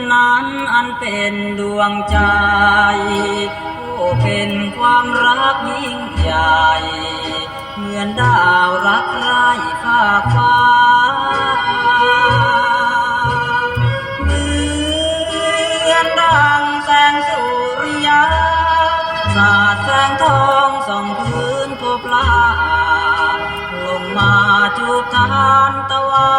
นนั้นอันเป็นดวงใจผู้เป็นความรักยิ่งใหญ่ เหมือนดาวรักไร้ฟ้าฟ้าเหมือนดังแสงสุริยาสาแสงทองส่องพื้นพบลาลงมาจูบทานตะวัน